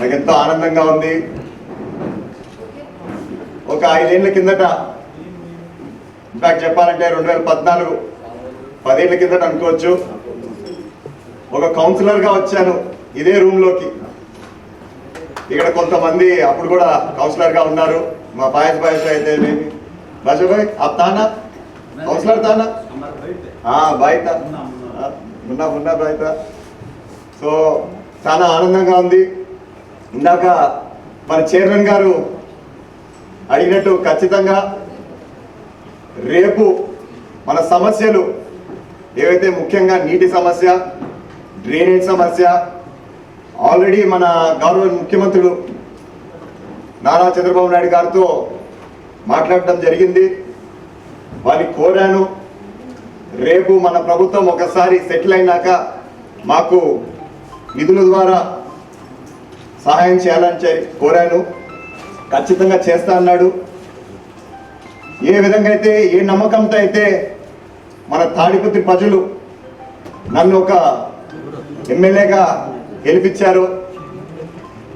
నాకు ఎంతో ఆనందంగా ఉంది. ఒక ఐదేళ్ళ కిందట ఇన్ఫాక్ట్ చెప్పాలంటే రెండు వేల పద్నాలుగు పదేళ్ళ కిందట అనుకోవచ్చు. ఒక కౌన్సిలర్గా వచ్చాను ఇదే రూమ్లోకి. ఇక్కడ కొంతమంది అప్పుడు కూడా కౌన్సిలర్గా ఉన్నారు. మా పాయస్ పాయస్ అయితే బాజాబాయ్ ఆ తానా? కౌన్సిలర్ తానా? బాయిత. ఉన్నా ఉన్నా బాయిత. సో చాలా ఆనందంగా ఉంది. ఇందాక మన చైర్మన్ గారు అడిగినట్టు ఖచ్చితంగా రేపు మన సమస్యలు ఏవైతే ముఖ్యంగా నీటి సమస్య డ్రైనేజ్ సమస్య ఆల్రెడీ మన గౌరవ ముఖ్యమంత్రులు నారా చంద్రబాబు నాయుడు గారితో మాట్లాడటం జరిగింది. వారిని కోరాను. రేపు మన ప్రభుత్వం ఒకసారి సెటిల్ అయినాక మాకు నిధుల ద్వారా సహాయం చేయాలని కోరాను. ఖచ్చితంగా చేస్తా అన్నాడు. ఏ విధంగా అయితే ఏ నమ్మకంతో అయితే మన తాడిపత్రి ప్రజలు నన్ను ఒక ఎమ్మెల్యేగా గెలిపించారు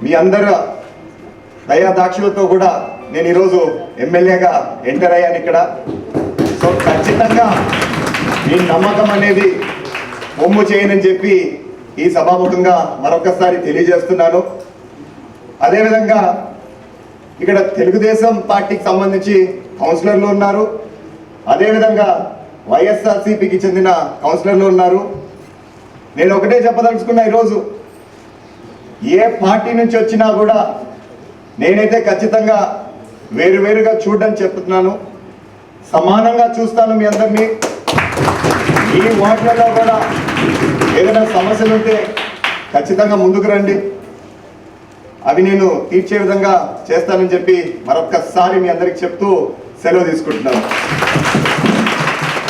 మీ అందరు దయాదాక్షులతో కూడా నేను ఈరోజు ఎమ్మెల్యేగా ఎంటర్ అయ్యాను ఇక్కడ. సో ఖచ్చితంగా మీ నమ్మకం అనేది బొమ్ము చేయనని చెప్పి ఈ సభాముఖంగా మరొకసారి తెలియజేస్తున్నాను. అదేవిధంగా ఇక్కడ తెలుగుదేశం పార్టీకి సంబంధించి కౌన్సిలర్లు ఉన్నారు. అదేవిధంగా వైఎస్ఆర్సీపీకి చెందిన కౌన్సిలర్లు ఉన్నారు. నేను ఒకటే చెప్పదలుచుకున్నా ఈరోజు ఏ పార్టీ నుంచి వచ్చినా కూడా నేనైతే ఖచ్చితంగా వేరువేరుగా చూడడం చెప్తున్నాను. సమానంగా చూస్తాను మీ అందరినీ. ఈ ఓట్లలో కూడా ఏదైనా సమస్యలు ఉంటే ఖచ్చితంగా ముందుకు రండి. అవి నేను తీర్చే విధంగా చేస్తానని చెప్పి మరొక్కసారి మీ అందరికి చెప్తూ సెలవు తీసుకుంటున్నాను.